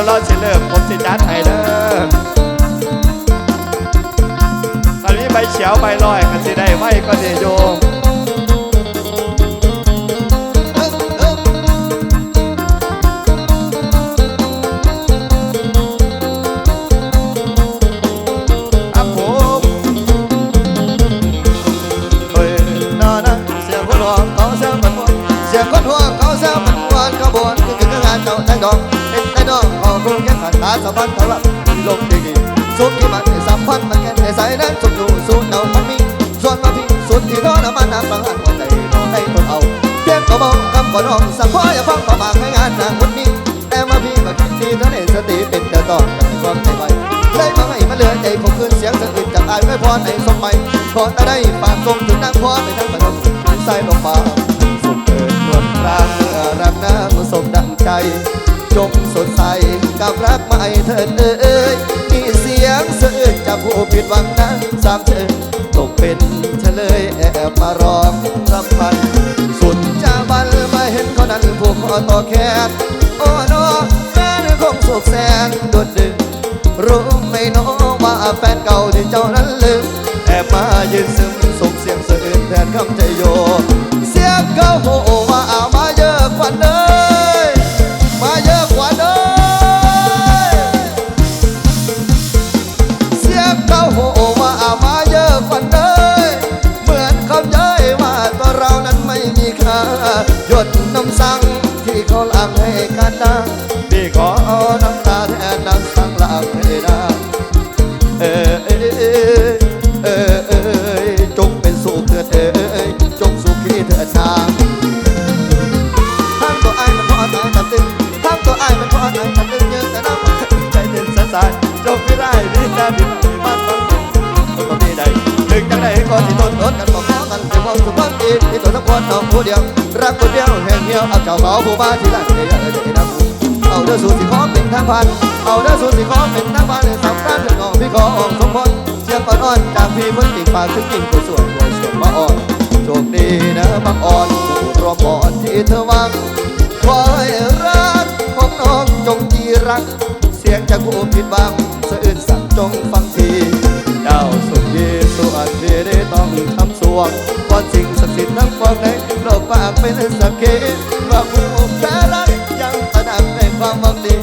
แล้วเราสิเลิกผมสิจัดให้เด้อตอนนี้ใบเฉียวใบลอยกันสิได้ไว้ก็สิโย สัมพันธ์เขาละลงดีดีสุดที่มันสัมพันธ์มันแค่ในสายนั้นสุดอยู่สุดเอามันมีส่วนมาพี่สุดที่ทอน้ำมันน้ำบางอันวันใดน้องได้ทนเอาเพียงก็มองคำก่อนน้องสั่งพ่ออย่าฟังประมาทให้งานนางคนนี้แต่มาพี่มาคิดดีเท่านั้นสติเป็นเดือดร้อนกับความใจไวเลยมาให้มาเหลือใจผมคืนเสียงสะอึดจากอายไม่พอในสมัยขอแต่ได้ฝากส่งถึงนางพอไปทั้งประเทศใส่ลงมาสุขเกิดนวลรางเมื่อรักน้ำสมดังใจ จงสดใสกับรักใหม่เถิดเอ้ยมีเสียงเสะอึดจากผู้ผิดหวังนั้นสามเชิญตกเป็นเฉลยแอบมาร้องรำพัน สุดจะบันมาเห็นเขานั้นผูกคอต่อแขนโอ้โนแฟนคงสุขแสนโดดดึงรู้ไหมน้องว่าแฟนเก่าที่เจ้านั้นลืมแอบมายืนซึมส่งเสียงสะอื้นแทนคำใจโย เสียงเขาโห ค่าหยดน้ำสังที่เขาหลังให้กันดั ความดีที่ตัวทั้งคนน้องผู้เดียวรักคนเดียวแห่งเดียวเอาเจ้าเขาผู้บ้าที่รักเดียเดียวนะผู้เอาเด้อสูตรสิขอเป็นทางพันเอาเด้อสูตรสิขอเป็นทางพันสำคัญเรื่องของพี่ขออองสมพรเสียงอ่อนจากพี่คนติดปากถึงกิ่งผู้สวยรวยเสียงว่าอ่อนโชคดีนะบางอ่อนผู้รอมอ่อนที่เธอวางคอยรักของน้องจงจีรัก เสียงจากผู้ผิดหวังสะอื่นสั่งจงฟังทีเจ้าสุขยีสุอันดีได้ต้องทำสวงก่อนสิ่ง สิทั้งปวงในโลกปากเป็นสักขีว่าผู้แพ้รักยังประดับในความหวังดี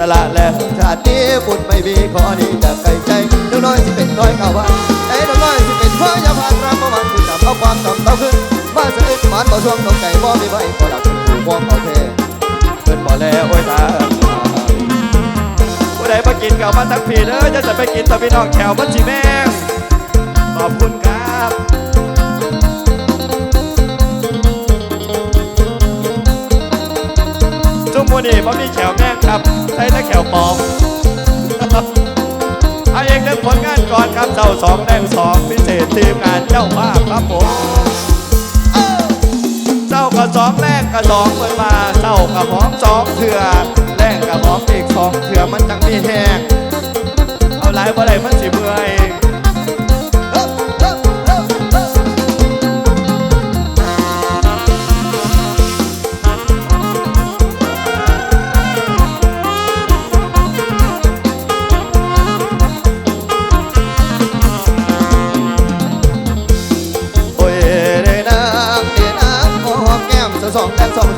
ตลาดแล้วชาตินี้บุญไม่มีขอนี้จากไกลใจน้องน้อยที่เป็นน้อยเก่าว่าไอ้น้องน้อยที่เป็นพ่อยาพานรำประมันคือจับเอาความต่ำเต้าขึ้นว่าสะอึกหมันบ่ช่วงตกใจบ่มีใบบ่หลักเป็นผู้มองเอาเทเพิ่นบ่แล้วโอ้ยตาผู้ใดมากินเก่ามาทั้งปีเด้อจะจะไปกินตะพี่น้องแถวมันสิแม่งขอบคุณครับ มมูนี่เพราะมีแขวแม่งครับใช้แต่แขวปอมเอาเองเรื่องผลงานก่อนครับเจ้าสองแดงสองพิเศษทีมงานเจ้าภาพครับผมเจ้าก็สองแรกก็สองเปิดมาเจ้าก็หอมสองเถื่อแรกก็หอมอีกสองเถื่อมันจังมีแห้งเอาหลายบ่ได้มันสิเ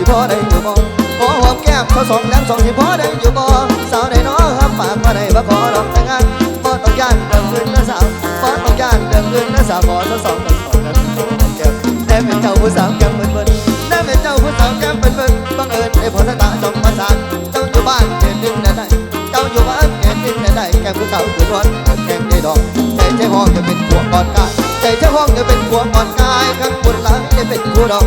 พอได้อยู่บ่ขอหอมแก้มเธอสองแดงสองที่พอได้อยู่บ่สาวได้น้อครับปากมาได้บ่ขอดอกแต่งงานบ่ต้องย่านเดิมขึ้นนะสาวบ่ต้องย่านเดิมขึ้นนะสาวขอเธอสองแดงสองแดงขอหอมแก้มแน่เป็นเจ้าผู้สาวแก้มเบิ่นเบิ่นแน่เป็นเจ้าผู้สาวแก้มเบิ่นเบิ่นบังเอิญได้พอสตาจองประสานเจ้าอยู่บ้านเขตดินแดนใดเจ้าอยู่บ้านเขตดินแดนใดแก้มผู้สาวคือร้อนแก้มได้ดอกใจใจห้องจะเป็นพวกก่อนกายใจเจ้าห้องจะเป็นผัวอ่อนกายข้างบนหลังจะเป็นคู่ดอก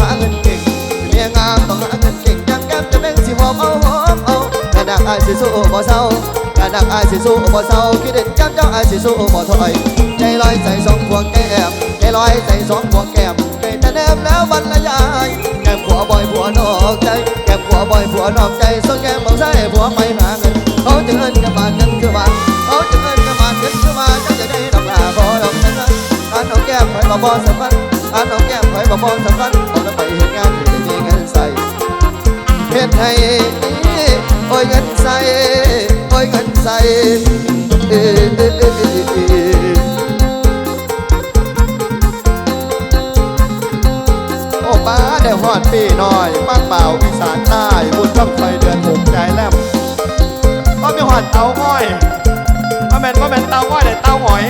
แต่ดักอายสิสู้บ่เศร้าการดักอายสิสู้บ่เศร้าคิดเด็ดจับเจ้าอายสิสู้บ่ถอยใจลอยใส่สองพวงแก้มใจลอยใส่สองพวงแก้มใจแต่แนมแล้วบรรยายแก้มผัวบ่อยผัวอยผัวนอ โอ้ยเงินใสโอ้ยเงินใสเอ้ยเอ้ยเอ้ยเอ้ยเอ้ยโอ้ป้าได้ฮอดปีน้อยป้าเป่าอีสานใต้บุญบั้งไฟเดือนหกใจแลมก็มีหอดเตาง้อยมาแมนมาแมนเตาง้อยแต่เตาหอย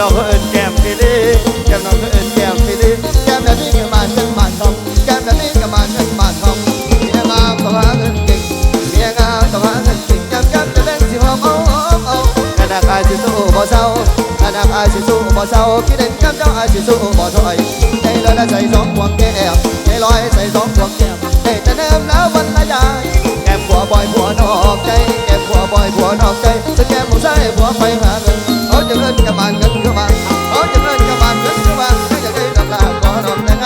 น้องเขาเอิ้นแก้มฟิลีแก้มน้องเขาเอิ้นแก้มฟิลีแก้มแบบนี้ก็มาจังบ้านทองแก้มแบบนี้ก็มาจังบ้านทองเมียงามต้องหาเงินเก่งเมียงามต้องหาเงินเก่งแก้มแก้มจะเป็นสิหอมเอาเอาเอาขนาดอายสิสู้บ่เศร้าขนาดอายสิสู้บ่เศร้าคิดเห็นแก้มเจ้าอายสิสู้บ่ถอยใจลอยและใส่สองพวงแก้มใจลอยใส่สองพวงแก้มให้แต่เดิมแล้ววันละยายแก้มผัวบอยผัวนอกใจแก้มผัวบอยผัวนอกใจ เขาจะเงินกับบ้านเงินเข้ามาเขาจะเงินกับบ้านเงินเข้ามาไม่จะได้ดอกลาขอดอกแต่ง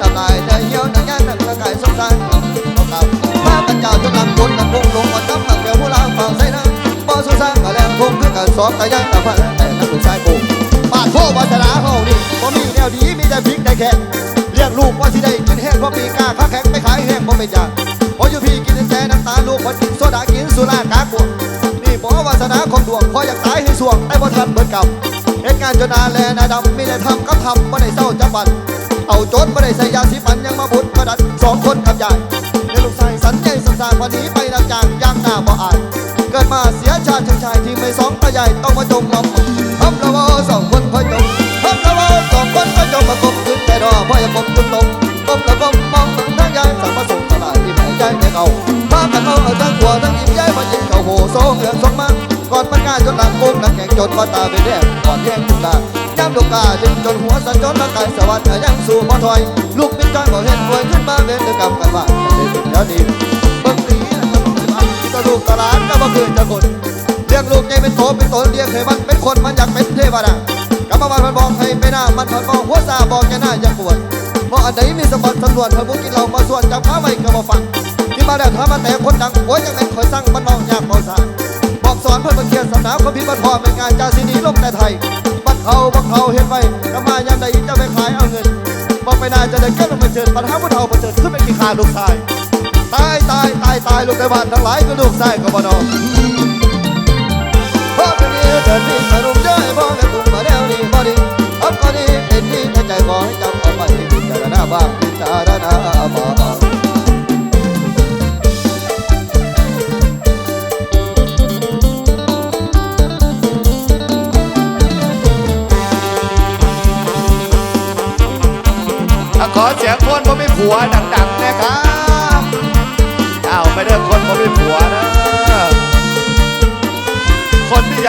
ทำลายได้เหี่ยวนังย่างนังกระไก่สงสารเอาเอาพระเป็นเจ้าจนนำคนนำพงลงมาจับตักเดียวผู้ลางฝั่งใส่น้ำบ่สู้สางกะแลงคงคือกันสองตายายตาพันแต่นักลูกชายกูปาดโทษวาสนาเฮานี่บ่มีแนวดีมีแต่พริกได้แค่เลี้ยงลูกว่าสิได้กินแห้งเพราะปีกาข้าแข็งไม่ขายแห้งเพราะเป็นยาพออยู่พี่กินแต่น้ำตาลูกพอกินโซดากินสุรากากวงนี่บอกวาสนาของดวงพออยากตายให้สวงแต่บ่ทันเบิดกรรม งานจนนาแลนาดำมีแต่ทำกับทำบ่ได้เศร้าจับบันเอาโจนบ่ได้ใส่ยาสีฟันยังมาบุญมาดัดสองคนกับยายในลูกชายสันใหญ่สงสารวันนี้ไปนำจางย่างหน้าบ่อายเกิดมาเสียชาติชายชายที่ไม่สองตาใหญ่ต้องมาจมลำทำละวอสองคนคอจมทำละวอสองคนคอจมมากบขึ้นแต่ดอพ่ออย่ากบจมลงกบละกบมองถึงทางยายสั่งมาส่งตลาดที่แม่ใจไม่เอาพากันเอาทั้งหัวทั้งยิ้มย้ายมายิ้มเขาโหโซ่เงือกสองมัน ก่อนมันกล้าจนหลังมุกนักแข่งจนมาตาเป็นแดงก่อนแย่งจุดาย่ำลูกกาดึงจนหัวสันจนร่างกายสวัสดิ์ยังสู่บ่ถอย ลูกเป็นจ้อยบ่เห็นป่วยขึ้นมาเป็นเดือกรรมกันว่าจะได้เป็นยอดดีเบิ่งดีนะครับตะลูกตลานก็บ่คือจะคนเรียกลูกใหญ่เป็นโตเป็นตนเรียกให้มันเป็นคนมันอยากเป็นเทวดากรรมวันมันบอกให้ไปหน้ามันถอนมองหัวซาบอกแกหน้าอย่าปวดเพราะอันไหนมีสมบัติสำรวจพระบุกินเรามาส่วนจับข้าไว้ก็มาฟังที่มาแล้วถ้ามาแต่คนดังโอ้ยยังเป็นคอยสั่งมันเมายากเมาสา อกสอนเพื่อนบังเกียนสำนักความผิบัตรพอเป็นงานจาสินีลมแต่ไทยบัตรเขาบัตรเขาเห็นไว้ำมายามใดจะไปขายเอาเงินบอกไปนานจะได้แก้ลงมาเชิญปัญหาผู้เฒ่าประเจิดขึ้นเป็นกีขาลูกชายตายตายตายตายลูกในบ้านทั้งหลายก็ลูกชายก็บ่นอนพ่อเป็นนี้เดินที่สรุปได้พ่อแม่ตุ้มมาแล้วนี่บอดี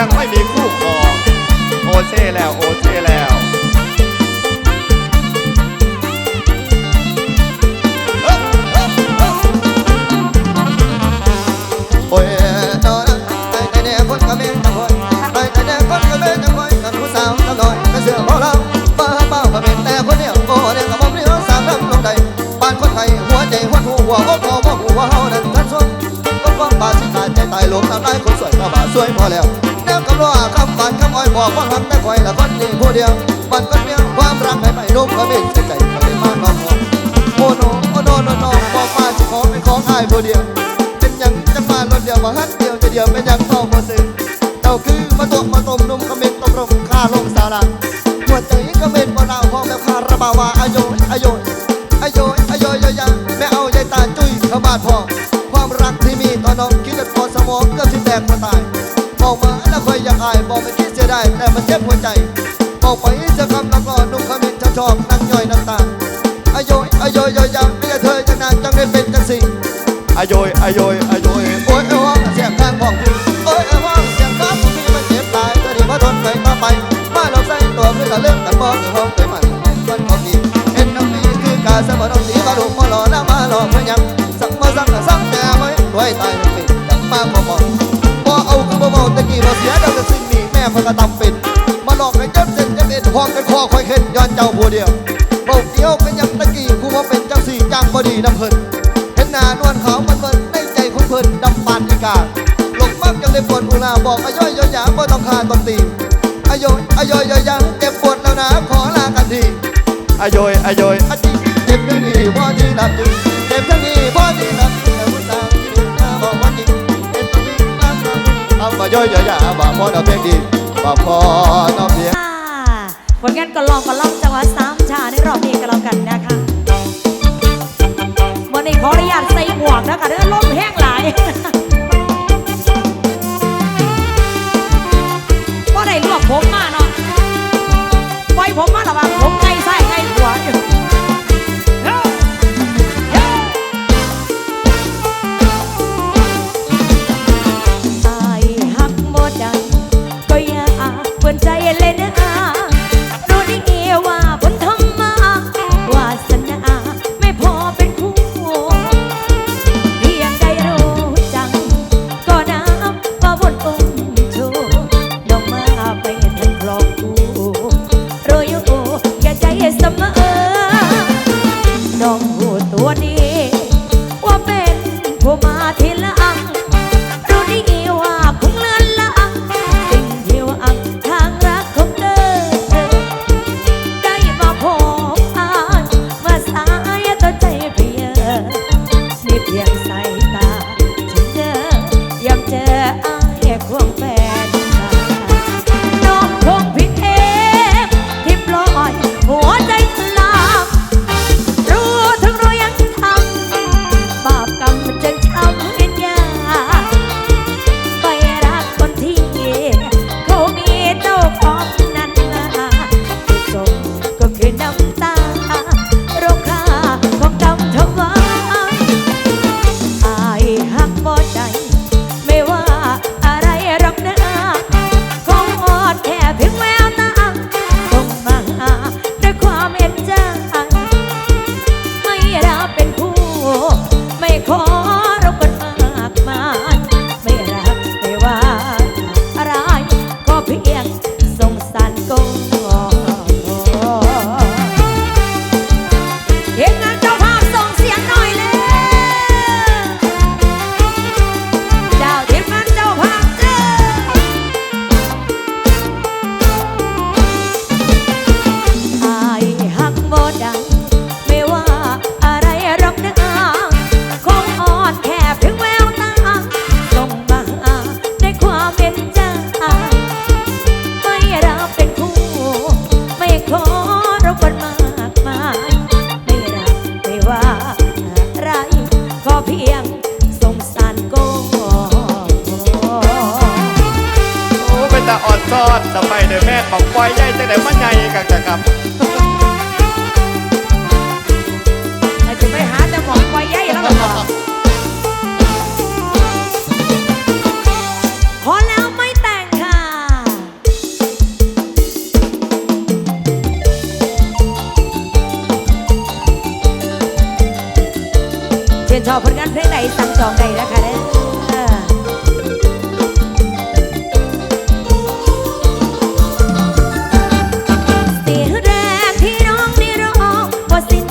ยังไม่มีคู่ครองโอเซ่แล้วโอเซ่แล้วโอ้ยนอนไอ้ไอ้เนี่ยคนก็เม่นคนไอ้ไอ้เนี่ยคนก็เม่นคนกับผู้สาวกับน้อยกับเสือพเราเป้าเป้าก็เป็นแต่คนเดียวโอเนี่ยกับมเรียวสาวรำลงใดบ้านคนไทยหัวใจหัวทูหัว อสวยปอบาสวยพอแล้วแนวกำลังคำฝันคำอ้อยบอกว่าหักแต่คอยละคนนี้ผู้เดียวบันก็เมียความรักให้ไปนุ่มก็ไม่ใส่ใจก็ไม่มากน้องหัวโอ้โนโอ้โนโนโนบอกมาจะขอเป็นของอายผู้เดียว เป็นยังจะมารถเดียวมาฮัดเดียวจะเดียวเป็นยังเข้าบ่ซื้อเจ้าคือมาตกมาต้มนุ่มขมิ้นต้มรมข้าลงสาราหัวใจก็เป็นบ่เราพอแบบคาราบาวาอายุอายุ มันเจ็บหัวใจบอกไปจะคำนักรอนุ่มขมิ้นชอบชอบนั่งย่อยน้ำตาอายุอายุยาไม่ใช่เธอจังนานจังได้เป็นจังสิ่งอายอยอายอยอายอยโอ้ยไอ้ห้องเสียงทางของพี่โอ้ยไอ้ห้องเสียงน้ำของพี่มันเจ็บตายจะดีมาทนไปต่อไปมาเราใส่ตัวคือกันเล่นกันมองถึงห้องไปมันวันของพี่เห็นน้ำมีคือการสมรองสีมาดูมาหล่อหน้ามาหล่อเพื่อยังสักมาสักสักแต่ไว้ด้วยตายเป็นปีจังมาพอบอกพอเอาคือบ่เมาตะกี้เราเสียเราจะสิ้นนี่แม่มันก็ตำเป็นมา ห้องกันคอคอยเข็นย้อนเจ้าผู้เดียวเบาเกี้ยวกันยังตะกี้ผู้ว่าเป็นจังสี่จังบดีน้ำเพิ่นเห็นหน้านวลขาวมันเบินในใจของเพิ่นดำปานอีกาหลงมักจังได้ปวดอุลาบอกอาย่อยย่อยหยาบ่ต้องคาตนตีอาย่อยอาย่อยย่อยหยาเจ็บปวดแล้วนะขอลากันทีอายอยอายอยอาจิเจ็บทั้งนี้บ่ที่หลับจริงเจ็บทั้งนี้บ่ที่หลับจริงแต่ผู้สาวที่ดูหน้าบอกว่าจริงเป็นตัวนี้น้ำตาเอามาย่อยย่อยหยาบ่พอเอาเพลงดีบ่พอเอาเพียงค่ะ ผลงานก็ลองก็ลองจังหวะสามชาในรอบนี้ ยงสงสารก็ โอ้เป็นตาอ่อนซ้อนสมัยเดือแม่ของปล่อยใหญ่จังไดมันใหญ่กันจังครับเราจะไปหาแต่หมอกไว้ใหญ่แล้วเหรอพ อผลงานเพลงใดสั่งจองใดนะคะเด้อเสียแรกที่น้องได้ร้องพอสิ้น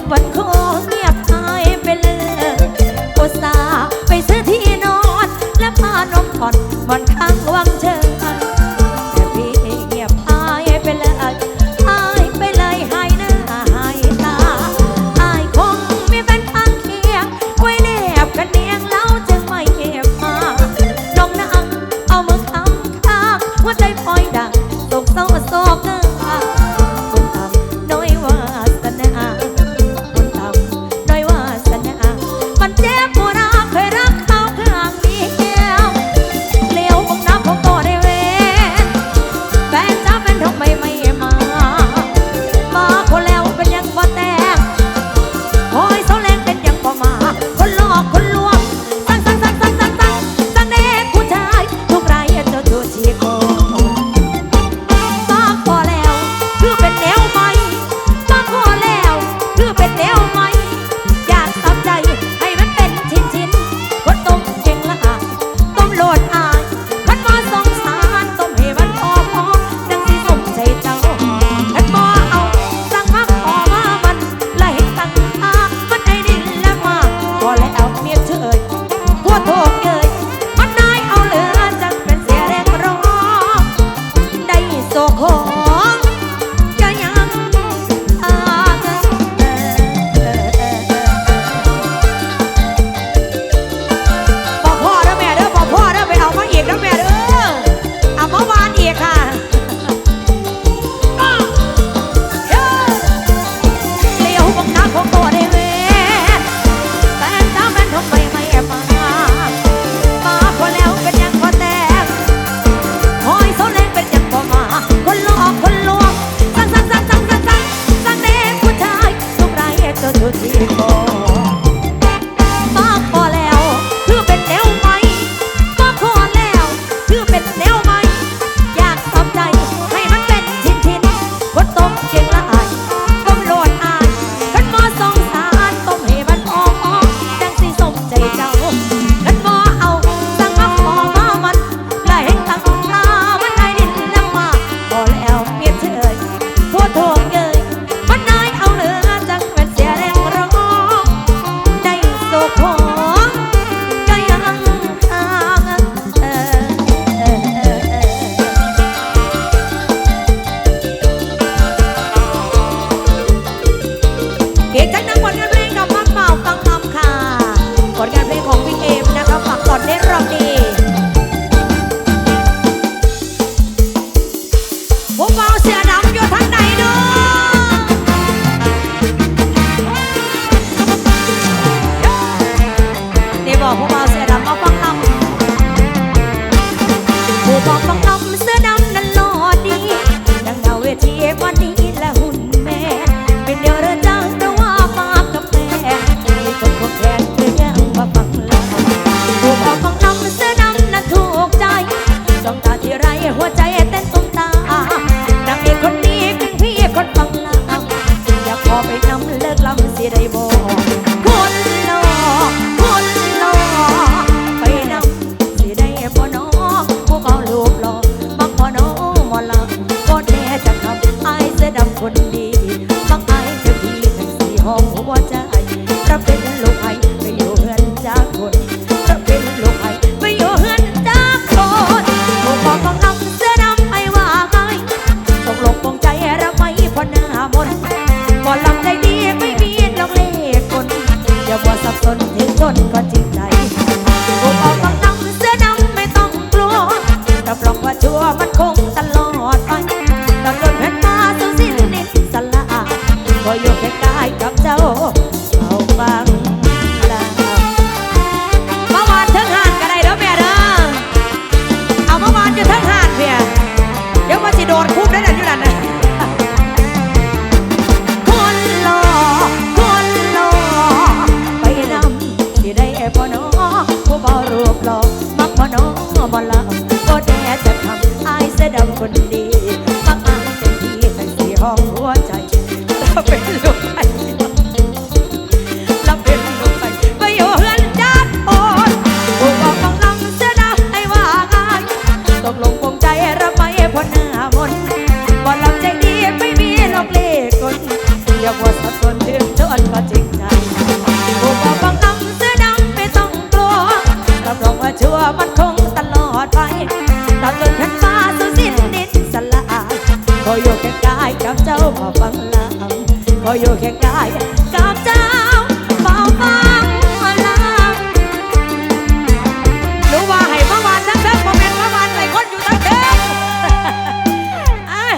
เจ้ามางขออยู่แค่กายกับเจ้ามาฟังมาลำรู้ว่าให้เมื่อวานทั้งเทิงโมเมนเมื่อวานใส่คนอยู่ทั้งเทิงไอ้ย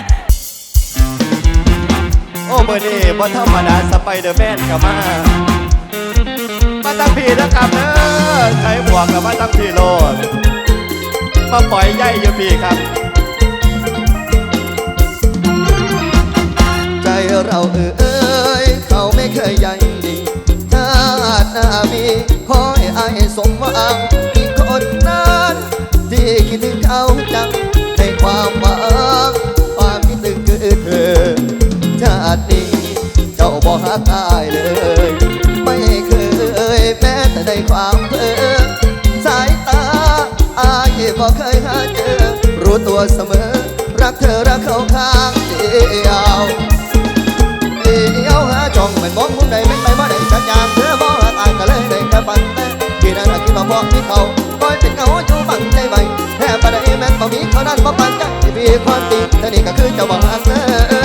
โอ้เมื่อนี้บ่ธรรมดาสไปเดอร์แมนกับมามาตั้งพี่นะครับเด้อใช้บวกกับมาตั้งพี่โลดมาปล่อยใหญ่อยู่พี่ครับ เราเอ้ยเขาไม่เคยใยดีชาติหน้ามีขอให้อายสมหวังอีกคนนั้นที่คิดถึงเขาจังในความหวังความคิดถึงคือเธอ ชาตินี้เจ้าบอกหักอายเลย ไม่เคยแม้แต่ในความเพ้อสายตาอายบอกเคยหาเจอรู้ตัวเสมอ รักเธอรักเขาข้างเดียว มือนมอกมุมใดไม่ไปบ่ได้สักอย่างเธอบอกหักอายก็เลยได้แค่ฝันแต่ที่นั่นคิดว่าพอมีเขาคอยเป็นเงาอยู่บังใจไว้แค่ประเดี๋ยวแม้นบ่มีเขานั้นบ่ปันจังที่มีความจริงแต่นี่ก็คือเจ้าบอกหักเธอ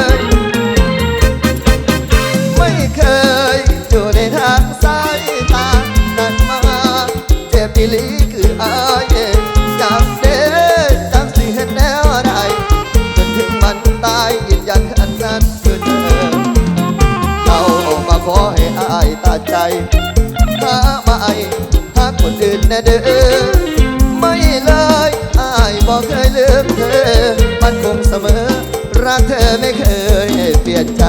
คืนนะเด้อไม่เลยอายบอกเคยลืมเธอ มันคงเสมอ รักเธอไม่เคยเปลี่ยนใจ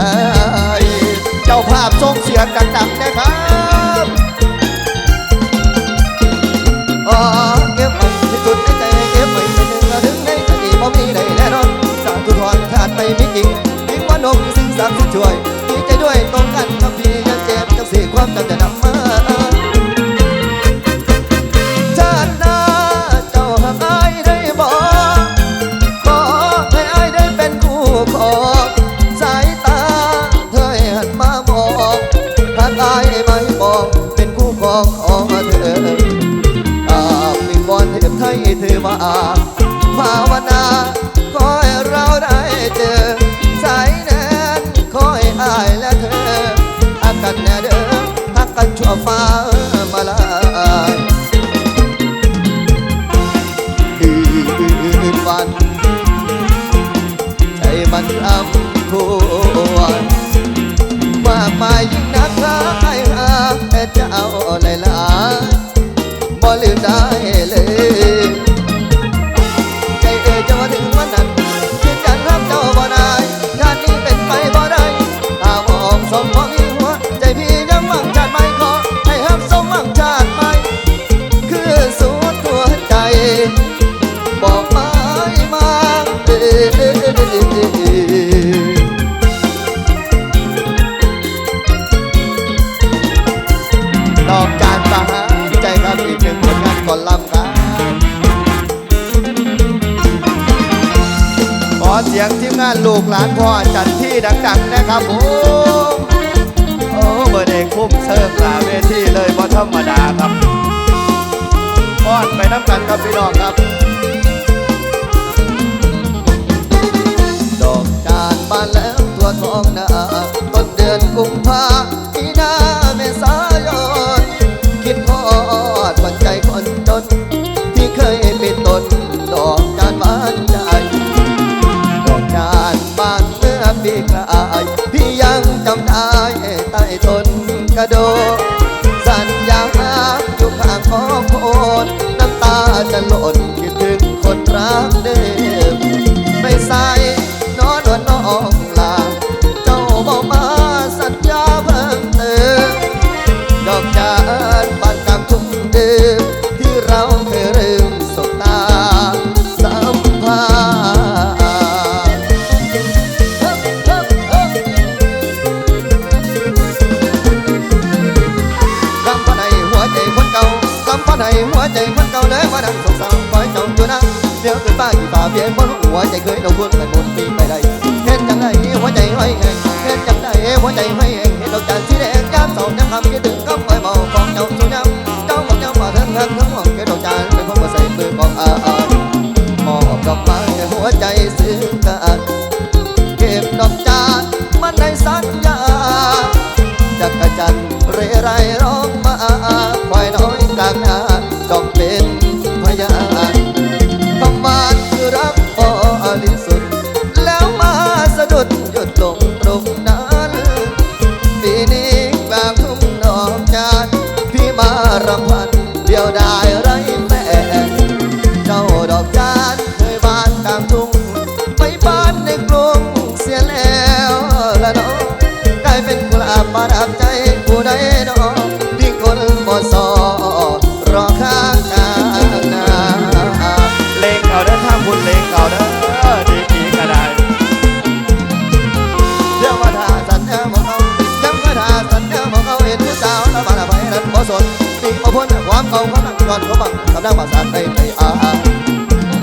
เจ้าภาพทรงเสียงดังๆนะครับ ทยเธอมาภาวนาขอให้เราได้เจอ สายแนนขอให้อายและเธอหักกันแน่เด้อหักกันชั่วฟ้า สียงทีมงานลูกหลานพ่อจัดที่ดังๆนะครับผมโอ้เบอร์เด็กคุ้มเซิร์ฟลาเวทีเลยบ่ธรรมดาครับป้อนไปน้ำกันครับพี่น้องครับ ดอกจานบานแล้วตัวทองหนาต้นเดือนกุมภา โด สัญญาอยู่ข้างขอโคนน้ำตาจะหล่นคิดถึงคนรักเด้ หัว ย้อนเขาบังกำลังมาสานไปไปอา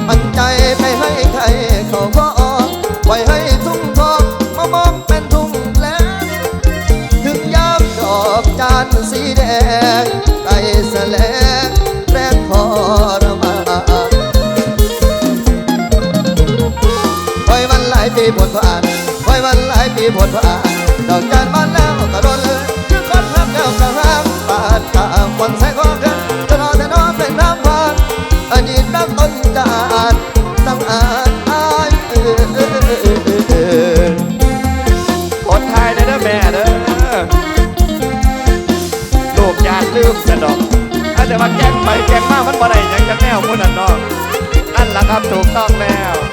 มันใจไปให้ใครเขาก็ไว้ให้ทุ่งทองมามองเป็นทุ่งแล้วถึงยามดอกจานสีแดงไต่แสลงแรงพอระมาไว้วันหลายปีผลผ่านไว้วันหลายปีผลผ่านดอกจานบ้านแล้วก็โดน แต่ว่ากแกล้งมามันบ่ได้หยังจังแนวมุ่นอันนอกนั่นล่ะครับถูกต้องแล้ว